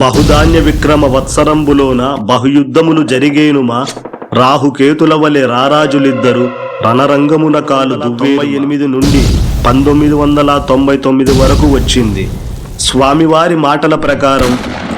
బహుధాన్య విక్రమ వత్సరంబులోన బహుయుద్ధములు జరిగేనుమా? రాహుకేతుల వలె రారాజులిద్దరు రణరంగమున కాలు తొంభై ఎనిమిది నుండి పంతొమ్మిది వందల తొంభై తొమ్మిది వరకు వచ్చింది. స్వామివారి మాటల ప్రకారం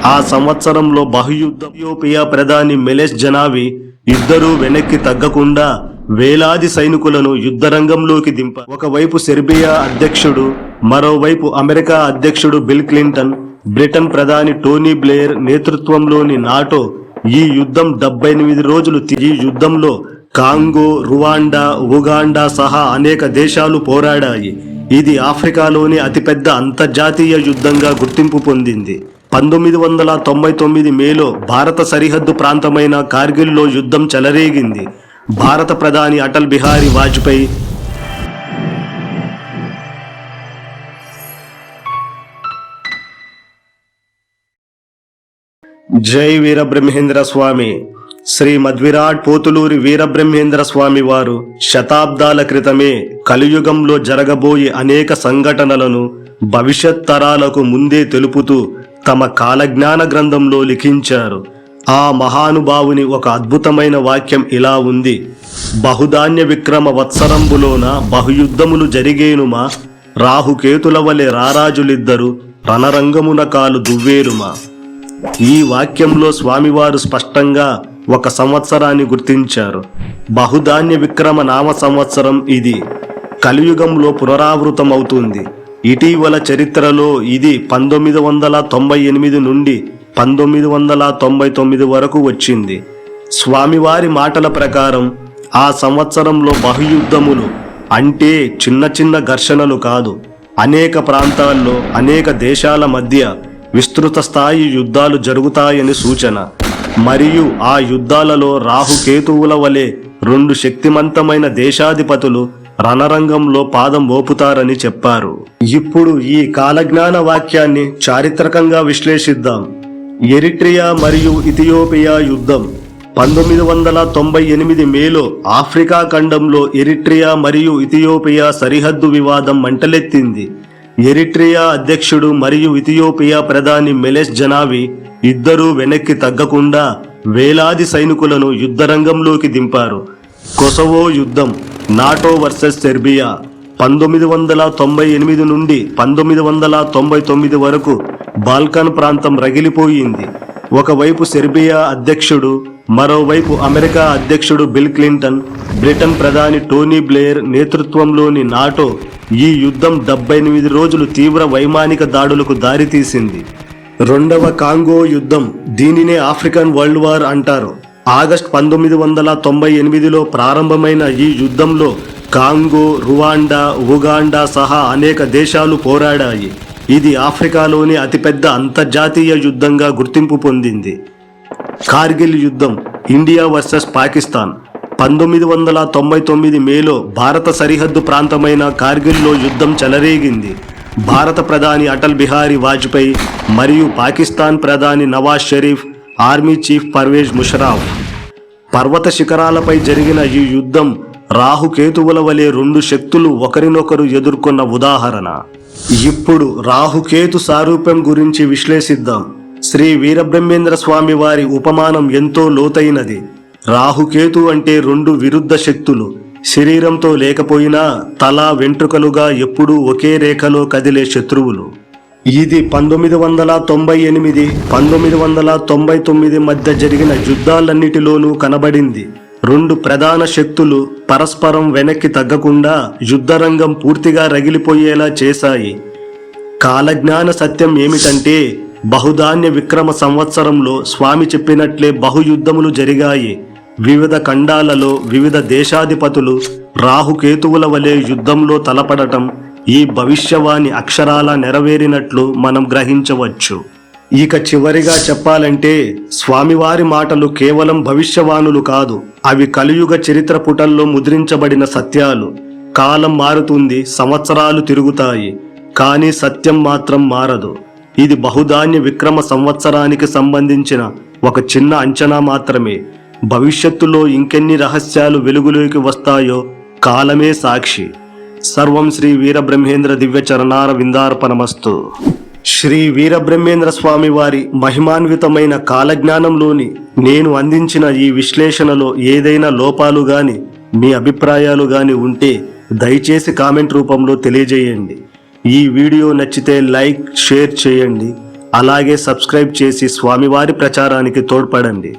ఆ సంవత్సరంలో బహుయుద్ధ ఇథియోపియా ప్రధాని మెలెస్ జనావి ఇద్దరూ వెనక్కి తగ్గకుండా వేలాది సైనికులను యుద్ధరంగంలోకి దింప ఒకవైపు సెర్బియా అధ్యక్షుడు మరోవైపు అమెరికా అధ్యక్షుడు బిల్ క్లింటన్ బ్రిటన్ ప్రధాని టోనీ బ్లేయర్ నేతృత్వంలోని నాటో ఈ యుద్ధం డెబ్బై ఎనిమిది రోజులు తి- ఈ యుద్ధంలో కాంగో రువాండా ఉగాండా సహా అనేక దేశాలు పోరాడాయి. ఇది ఆఫ్రికాలోని అతిపెద్ద అంతర్జాతీయ యుద్ధంగా గుర్తింపు పొందింది. పంతొమ్మిది వందల తొంభై తొమ్మిది మేలో భారత సరిహద్దు ప్రాంతమైన కార్గిల్లో యుద్ధం చెలరేగింది. భారత ప్రధాని అటల్ బిహారీ వాజ్పేయి జై వీరబ్రహ్మేంద్ర స్వామి. శ్రీ మధ్విరాట్ పోతులూరి వీరబ్రహ్మేంద్ర స్వామి వారు శతాబ్దాల క్రితమే కలియుగంలో జరగబోయే అనేక సంఘటనలను భవిష్యత్ తరాలకు ముందే తెలుపుతూ తమ కాలజ్ఞాన గ్రంథంలో లిఖించారు. ఆ మహానుభావుని ఒక అద్భుతమైన వాక్యం ఇలా ఉంది. బహుధాన్య విక్రమ వత్సరంబులోన బహుయుద్ధములు జరిగేనుమా? రాహుకేతుల వలె రారాజులిద్దరు రణరంగమున కాలు దువ్వేరుమా? ఈ వాక్యంలో స్వామివారు స్పష్టంగా ఒక సంవత్సరాన్ని గుర్తించారు. బహుధాన్య విక్రమ నామ సంవత్సరం ఇది. కలియుగంలో పునరావృతమవుతుంది. ఇటీవల చరిత్రలో ఇది పంతొమ్మిది వందల తొంభై ఎనిమిది నుండి పంతొమ్మిది వందల తొంభై తొమ్మిది వరకు వచ్చింది. స్వామివారి మాటల ప్రకారం ఆ సంవత్సరంలో బహుయుద్ధములు అంటే చిన్న చిన్న ఘర్షణలు కాదు. అనేక ప్రాంతాల్లో అనేక దేశాల మధ్య విస్తృత స్థాయి యుద్ధాలు జరుగుతాయని సూచన. మరియు ఆ యుద్ధాలలో రాహుకేతువుల వలె రెండు శక్తిమంతమైన దేశాధిపతులు రణరంగంలో పాదం మోపుతారని చెప్పారు. ఇప్పుడు ఈ కాలజ్ఞాన వాక్యాన్ని చారిత్రకంగా విశ్లేషిద్దాం. ఎరిట్రియా మరియు ఇథియోపియా యుద్ధం పంతొమ్మిది వందల తొంభై ఎనిమిది మేలో ఆఫ్రికా ఖండంలో ఎరిట్రియా మరియు ఇథియోపియా సరిహద్దు వివాదం మంటలెత్తింది. ఎరిట్రియా అధ్యక్షుడు మరియు ఇథియోపియా ప్రధాని మెలెస్ జనావి ఇద్దరూ వెనక్కి తగ్గకుండా వేలాది సైనికులను యుద్ధరంగంలోకి దింపారు. కొసవో యుద్ధం నాటో వర్సెస్ సెర్బియా పంతొమ్మిది వందల తొంభై ఎనిమిది నుండి పంతొమ్మిది వందల తొంభై తొమ్మిది వరకు బాల్కన్ ప్రాంతం రగిలిపోయింది. ఒకవైపు సెర్బియా అధ్యక్షుడు మరోవైపు అమెరికా అధ్యక్షుడు బిల్ క్లింటన్ బ్రిటన్ ప్రధాని టోనీ బ్లేయర్ నేతృత్వంలోని నాటో ఈ యుద్ధం డెబ్బై ఎనిమిది రోజులు తీవ్ర వైమానిక దాడులకు దారితీసింది రెండవ కాంగో యుద్ధం దీనినే ఆఫ్రికన్ వరల్డ్ వార్ అంటారు. ఆగస్ట్ పంతొమ్మిది వందల తొంభై ఎనిమిదిలో ప్రారంభమైన ఈ యుద్ధంలో కాంగో రువాండా ఉగాండా సహా అనేక దేశాలు పోరాడాయి. ఇది ఆఫ్రికాలోని అతిపెద్ద అంతర్జాతీయ యుద్ధంగా గుర్తింపు పొందింది. కార్గిల్ యుద్ధం ఇండియా వర్సెస్ పాకిస్తాన్. పంతొమ్మిది వందల తొంభై తొమ్మిది మేలో భారత సరిహద్దు ప్రాంతమైన కార్గిల్లో యుద్ధం చెలరేగింది. భారత ప్రధాని అటల్ బిహారీ వాజ్పేయి మరియు పాకిస్తాన్ ప్రధాని నవాజ్ షరీఫ్ ఆర్మీ చీఫ్ పర్వేజ్ ముషరాఫ్. పర్వత శిఖరాలపై జరిగిన ఈ యుద్ధం రాహుకేతువుల వలె రెండు శక్తులు ఒకరినొకరు ఎదుర్కొన్న ఉదాహరణ. ఇప్పుడు రాహుకేతు సారూప్యం గురించి విశ్లేషిద్దాం. శ్రీ వీరబ్రహ్మేంద్ర స్వామి వారి ఉపమానం ఎంతో లోతైనది. రాహుకేతు అంటే రెండు విరుద్ధ శక్తులు. శరీరంతో లేకపోయినా తల వెంట్రుకలుగా ఎప్పుడూ ఒకే రేఖలో కదిలే శత్రువులు. ఇది పంతొమ్మిది వందల తొంభై ఎనిమిది పంతొమ్మిది వందల తొంభై తొమ్మిది మధ్య జరిగిన యుద్ధాలన్నిటిలోనూ కనబడింది. రెండు ప్రధాన శక్తులు పరస్పరం వెనక్కి తగ్గకుండా యుద్ధరంగం పూర్తిగా రగిలిపోయేలా చేశాయి. కాలజ్ఞాన సత్యం ఏమిటంటే బహుధాన్య విక్రమ సంవత్సరంలో స్వామి చెప్పినట్లే బహుయుద్ధములు జరిగాయి. వివిధ ఖండాలలో వివిధ దేశాధిపతులు రాహుకేతువుల వలె యుద్ధంలో తలపడటం ఈ భవిష్యవాణి అక్షరాల నెరవేరినట్లు మనం గ్రహించవచ్చు. ఇక చివరిగా చెప్పాలంటే స్వామివారి మాటలు కేవలం భవిష్యవాణులు కాదు అవి కలియుగ చరిత్ర పుటల్లో ముద్రించబడిన సత్యాలు. కాలం మారుతుంది సంవత్సరాలు తిరుగుతాయి కానీ సత్యం మాత్రం మారదు. ఇది బహుధాన్య విక్రమ సంవత్సరానికి సంబంధించిన ఒక చిన్న అంచనా మాత్రమే. భవిష్యత్తులో ఇంకెన్ని రహస్యాలు వెలుగులోకి వస్తాయో కాలమే సాక్షి. సర్వం శ్రీ వీరబ్రహ్మేంద్ర దివ్య చరణార విందార్పణమస్తు శ్రీ వీరబ్రహ్మేంద్ర స్వామి వారి మహిమాన్వితమైన కాలజ్ఞానంలోని నేను అందించిన ఈ విశ్లేషణలో ఏదైనా లోపాలు గాని మీ అభిప్రాయాలు గాని ఉంటే దయచేసి కామెంట్ రూపంలో తెలియజేయండి. ఈ వీడియో నచ్చితే లైక్ షేర్ చేయండి. అలాగే సబ్స్క్రైబ్ చేసి స్వామివారి ప్రచారానికి తోడ్పడండి.